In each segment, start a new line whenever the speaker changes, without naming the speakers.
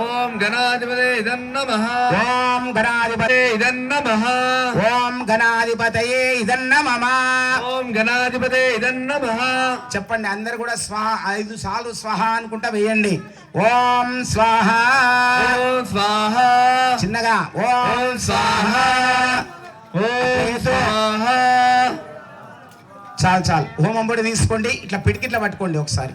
ఓం గణాధిపతే ఇదం నమః.
ఓం గణాధిపతి
ఇదం నమః.
ఓం గణాధిపతయే
ఓం గణాధిపతే ఇదం నమః.
చెప్పండి అందరు కూడా స్వాహ ఐదు సార్లు స్వాహ అనుకుంటా వేయండి. ఓం స్వాహ.
ఓం స్వాహ.
చిన్నగా ఓం
స్వాహ. ఓం స్వాహ.
చాలు చాలు హోమం పొడి తీసుకోండి ఇట్లా పిడికిట్లా పట్టుకోండి ఒకసారి.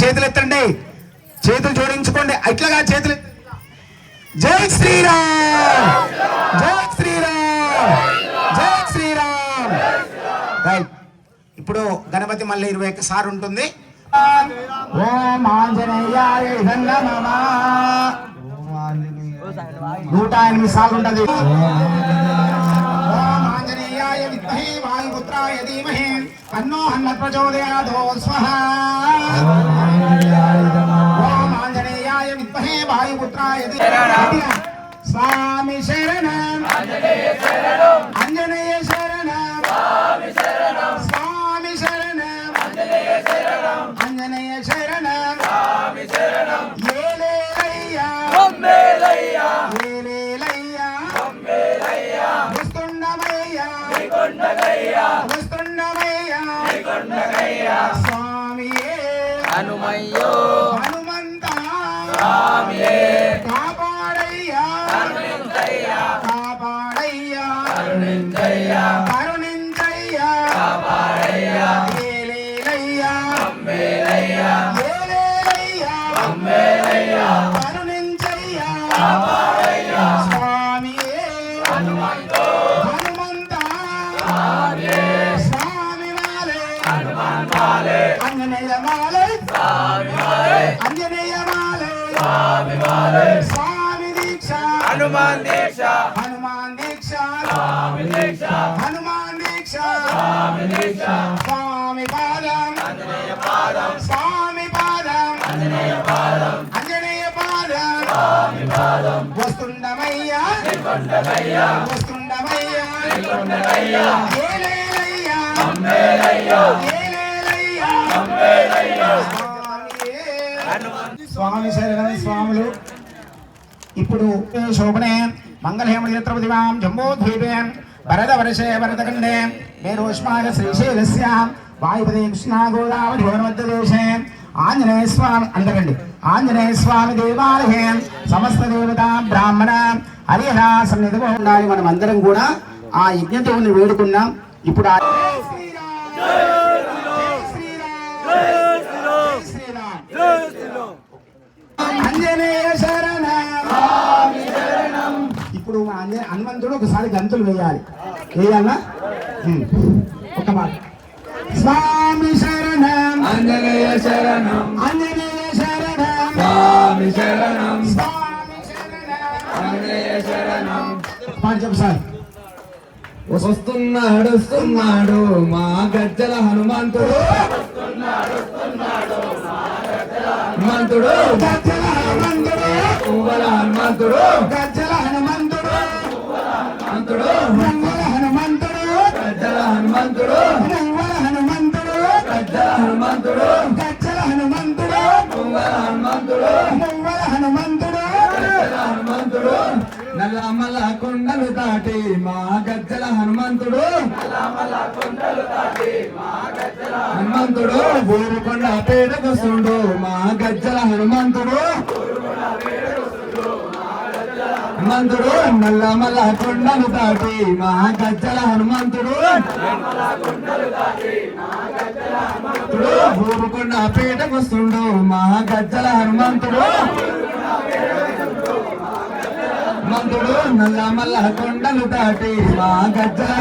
చేతులు ఎత్తండి. చేతులు జోడించుకోండి. అట్లాగా చేతులు జై శ్రీరామ్! జై శ్రీరామ్! జై శ్రీరామ్! రైట్. ఇప్పుడు గణపతి మళ్ళీ ఇరవై ఒక్క సార్ ఉంటుంది. ఓం ఆంజనేయాయ నూట ఎనిమిది సార్లు ఉంటుంది. ఆంజనేయాయ విద్మహే వాయుపుత్రాయ ధీమహి. తన్నో హనుమత్ ప్రచోదయాదో స్వహ. ఓం ఆంజనేయాయ విద్మహే వాయుపుత్రాయ ధీమహి. స్వామి శరణం. ఆంజనేయ శరణం. స్వామి శరణం. ఆంజనేయ శరణం. ఏలేలయ్యా. ఏలేలయ్యా
ano
may yun.
హనుమాన్
దీక్ష.
హనుమాన్ దీక్ష. స్వామి దీక్ష.
హనుమాన్ దీక్ష.
స్వామి దీక్ష.
స్వామి పాదం.
ఆంజనేయ పాదం.
స్వామి పాదం.
ఆంజనేయ పాదం.
అంజనేయ పాదం.
స్వామి పాదం.
వస్తుండమయ్యా.
కొండలయ్యా
వస్తుండమయ్యా.
కొండలయ్యా
ఏలేలయ్యా.
మేలయ్యా
ఏలేలయ్యా.
మేలయ్యా
స్వామియే. స్వామి శరణం స్వాములు. ఇప్పుడు శోభనే మంగళహేమ నేత్రపతిమాం జంబోద్వీపే భరత వర్షే భరతఖండే మేరోష్మాయ శ్రీశైలస్య వాయుపదే కృష్ణా గోదావరి భువనమధ్యదేశే ఆంజనేయ స్వామి అందరండి. ఆంజనేయ స్వామి దేవాలయే. సమస్త దేవత బ్రాహ్మణ హరిహర సన్నిధిగా ఉండాలి మనం అందరం కూడా. ఆ యజ్ఞదేవుని వేడుకున్నాం. ఇప్పుడు ఆ హనుమంతుడు ఒకసారి గంతులు వేయాలి. వేయాలా. ఒక మాట. స్వామి శరణం.
ఆంజనేయ శరణం.
అంజనేయ శరణం.
స్వామి శరణం.
స్వామి శరణం.
ఆంజనేయ శరణం.
సార్.
వస్తున్నాడు వస్తున్నాడు మా గజ్జల హనుమంతుడు. హనుమంతుడు.
గజ్జల హనుమంతుడు.
పువ్వల హనుమంతుడు. నల్లమల కొండలు దాటి మా గజ్జల హనుమంతుడు. హనుమంతుడు ఊరుకొండ పేటకొస్తుండు మా గజ్జల హనుమంతుడు. హనుమంతుడు నల్లమల కొండలు దాటి మా గజ్జల హనుమంతుడు. హనుమంతుడు భూముకొండ పీటకొస్తుండు మా గజ్జల హనుమంతుడు. నల్ల మల్ల కొండలు దాటి మా గజ్జల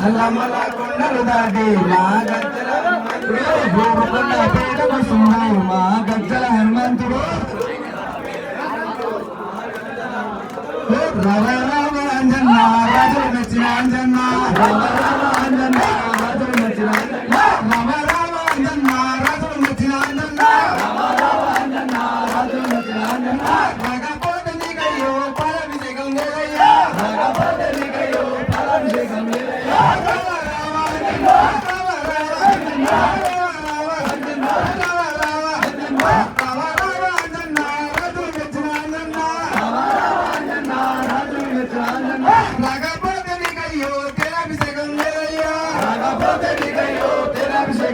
నల్ల మల్ల కొండలు దాటి మా గజ్జల హనుమంతుడు. భూముకొండ పీటకొస్తుండు మా గజ్జల హనుమంతుడు. రవ రవ అంజన్న రాజు మెచ్చిన అంజన్న రవ రవ అంజన్న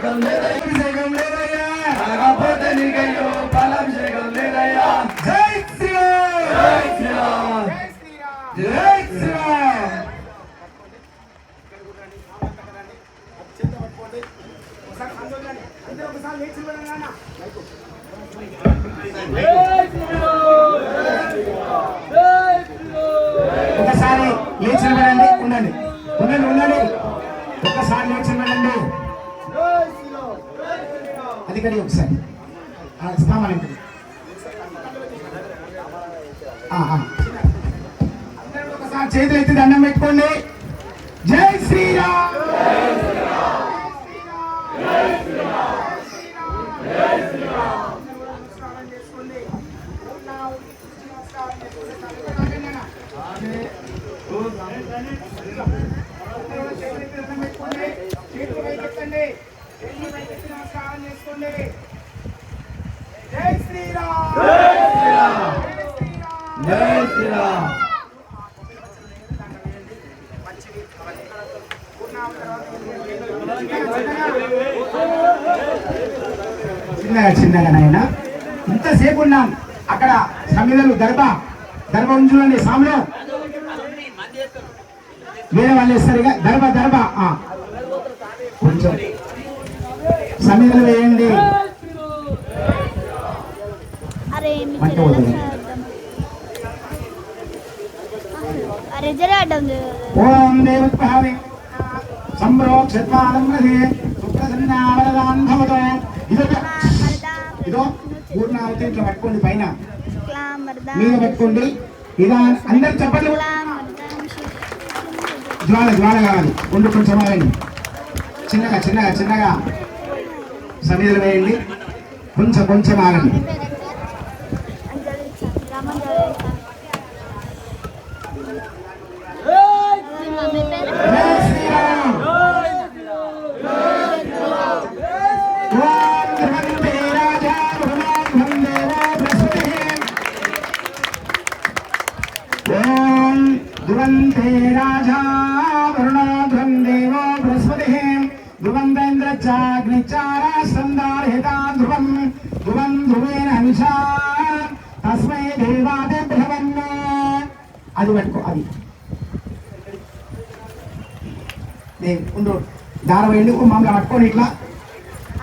i'm Come on, అది ఒకసారి. ఆ, సామాన్ ఒకసారి చేతులు ఎత్తి దండం పెట్టుకోండి జై శ్రీరామ్ చేతులు పైకెత్తండి చేతులు పైకెత్తి నమస్కారం చేసుకోండి జై శ్రీరామ్
జై శ్రీరామ్
చిన్నగా చిన్నగా నాయన. ఇంతసేపు ఉన్నాం. అక్కడ సమిధలు దర్భ దర్భ ఉంది చూడండి సాములు వేరే వాళ్ళు వేస్తారు ఇక దర్భ దర్భ ఆ. కొంచెం సమిధలు వేయండి. ఓం దేవత్భావి సంప్రోక్షత్వానం రథే సుప్రసన్నావరదాన్ భవతో ఇదో ఇదో పూర్ణావతి ఇట్లా పట్టుకోండి పైన మీద పట్టుకోండి ఇలా అందరు చెప్పండి జ్వాల జ్వాల కావాలి కొంచెం చిన్నగా చిన్నగా చిన్నగా। సమీదలు వేయండి. కొంచెం కొంచెం ఆగండి ధ్రువంతేంద్రచాగ్నిచారాసందార్హితా ధ్రువం ధ్రువం ధ్రువేణ తస్మై దేవాదే బృహవన్న అది పట్టుకో అది. నేను ఉండు. దారం వేయండి మమ్మల్ని పట్టుకోండి ఇట్లా?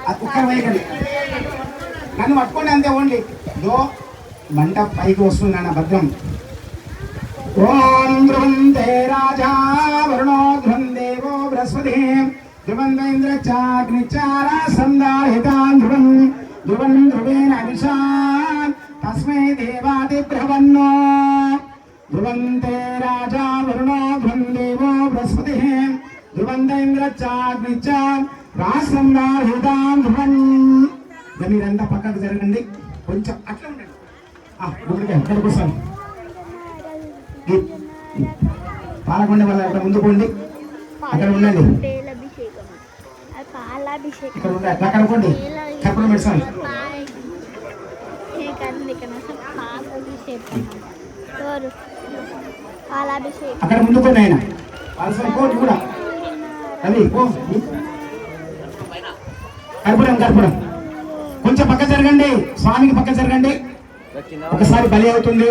అది వేయకండి నన్ను పట్టుకోండి అంతే ఓన్లీ. దో మంట పైకి వస్తుంది నాన్న భద్రం. ఓం ధ్రువంతే రాజా వరుణో ధ్రువం దేవో బృహస్పతి. ధ్రువంతేంద్ర చాగ్నిచారా సందాహితాన్ ధ్రువం ధ్రువం ధ్రువేణ అభిషా తస్మై దేవాది బ్రహ్మన్నో ధ్రువంతే రాజా వరుణో ధ్రువం దేవో బృహస్పతి మీరంతా పక్కకు జరగండి. కొంచెం అట్లా ఉండండి. కూర్చోండి. పాలకొండ వాళ్ళ అక్కడ ముందు పోండి. అక్కడ ఉండండి. ఇక్కడ
పాలాభిషేకం ఎవరు? పాలాభిషేకం
అక్కడ ముందు పోండి ఆయన కోటి కూడా. పో. కర్పూరం కర్పూరం కొంచెం పక్క జరగండి. స్వామికి పక్క జరగండి. ఒకసారి బలి అవుతుంది.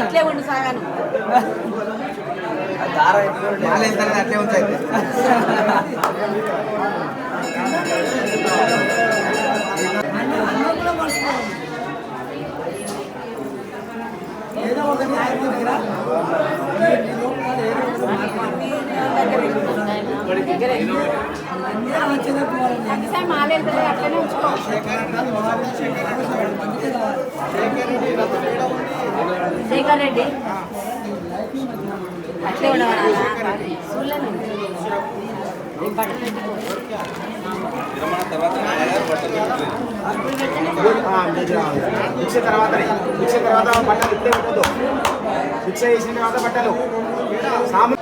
ఇట్లే ఉండు సాగాను
అట్లే ఉంటాయి
మాలేదు అట్లనే ఉంచుకో శేఖర్ రెడ్డి అట్లే ఉండవాలా
భిక్ష తర్వాత భిక్ష తర్వాత బట్టలు ఇప్పుడే పెట్టదు భిక్ష చేసిన తర్వాత బట్టలు సాము